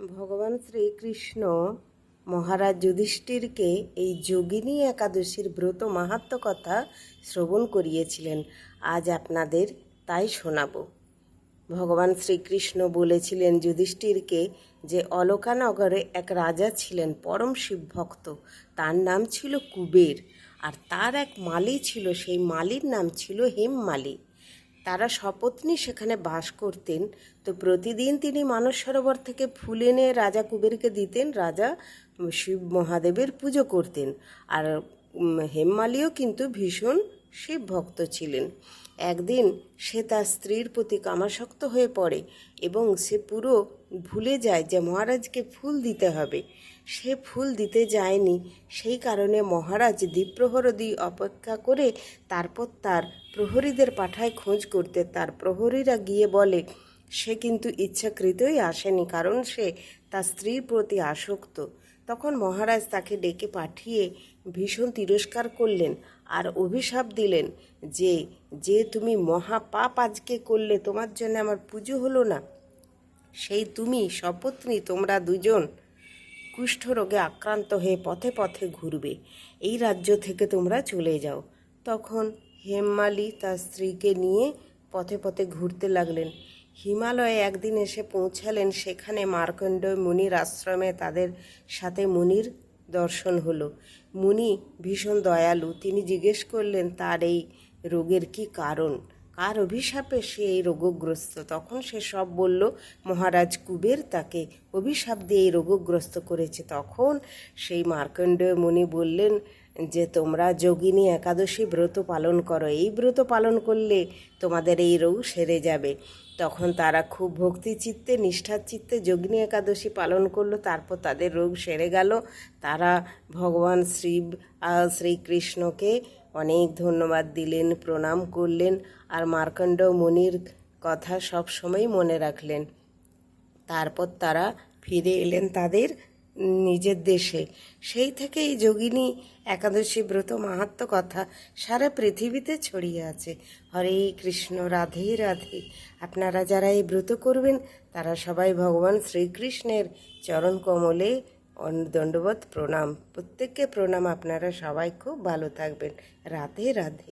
ভগবান শ্রীকৃষ্ণ মহারাজ যুধিষ্ঠিরকে এই যোগিনী একাদশীর ব্রত মাহাত্ম কথা শ্রবণ করিয়েছিলেন। আজ আপনাদের তাই শোনাবো। ভগবান শ্রীকৃষ্ণ বলেছিলেন যুধিষ্ঠিরকে যে অলকানগরে এক রাজা ছিলেন, পরম শিবভক্ত তার নাম ছিল কুবের, আর তার এক মালি ছিল, সেই মালির নাম ছিল হেম হেমমালি। তারা সপত্নী সেখানে বাস করতেন। তো প্রতিদিন তিনি মানস সরোবর থেকে ফুল এনে রাজা কুবেরকে দিতেন, রাজা শিব মহাদেবের পুজো করতেন। আর হেমমালিও কিন্তু ভীষণ শিব ভক্ত ছিলেন। একদিন সে তার স্ত্রীর প্রতি কামাসক্ত হয়ে পড়ে এবং সে পুরো ভুলে যায় যে মহারাজকে ফুল দিতে হবে। সে ফুল দিতে যায়নি, সেই কারণে মহারাজ দ্বীপ্রহরদি অপেক্ষা করে তারপর তার প্রহরীদের পাঠায় খোঁজ করতে তার প্রহরীরা গিয়ে বলে, সে কিন্তু ইচ্ছাকৃতই আসেনি কারণ সে তার স্ত্রীর প্রতি আসক্ত। তখন মহারাজ তাকে ডেকে পাঠিয়ে ভীষণ তিরস্কার করলেন আর অভিশাপ দিলেন যে যে তুমি মহাপাপ আজকে করলে, তোমার জন্য আমার পুজো হলো না। সেই তুমি সপত্নী, তোমরা দুজন কুষ্ঠরোগে আক্রান্ত হয়ে পথে পথে ঘুরবে। এই রাজ্য থেকে তোমরা চলে যাও। তখন হেমমালি তার স্ত্রীকে নিয়ে পথে পথে ঘুরতে লাগলেন। হিমালয়ে একদিন এসে পৌঁছালেন, সেখানে মার্কণ্ডেয় মুনির আশ্রমে তাদের সাথে মুনির দর্শন হলো। মুনি ভীষণ দয়ালু। তিনি জিজ্ঞেস করলেন, তার এই রোগের কি কারণ? কার অভিশাপে সে এই রোগগ্রস্ত? তখন সে সব বলল, মহারাজ কুবের তাকে অভিশাপ দিয়ে এই রোগগ্রস্ত করেছে। তখন সেই মার্কণ্ডেয় মুনি বললেন যে তোমরা যোগিনী একাদশী ব্রত পালন করো, এই ব্রত পালন করলে তোমাদের এই রোগ সেরে যাবে। তখন তারা খুব ভক্তি চিত্তে নিষ্ঠার চিত্তে যোগিনী একাদশী পালন করল, তারপর তাদের রোগ সেরে গেল। তারা ভগবান শ্রী শ্রীকৃষ্ণকে অনেক ধন্যবাদ দিলেন, প্রণাম করলেন আর মার্কণ্ড মুনির কথা সব সময় মনে রাখলেন। তারপর তারা ফিরে এলেন তাদের নিজের দেশে। সেই থেকে এই যোগিনী, একাদশী ব্রত মাহাত্ম কথা সারা পৃথিবীতে ছড়িয়ে আছে। হরে কৃষ্ণ, রাধে রাধে। আপনারা যারা এই ব্রত করবেন, তারা সবাই ভগবান শ্রীকৃষ্ণের চরণ কমলে দণ্ডবত প্রণাম। প্রত্যেককে প্রণাম। আপনারা সবাই খুব ভালো থাকবেন। রাধে রাধে।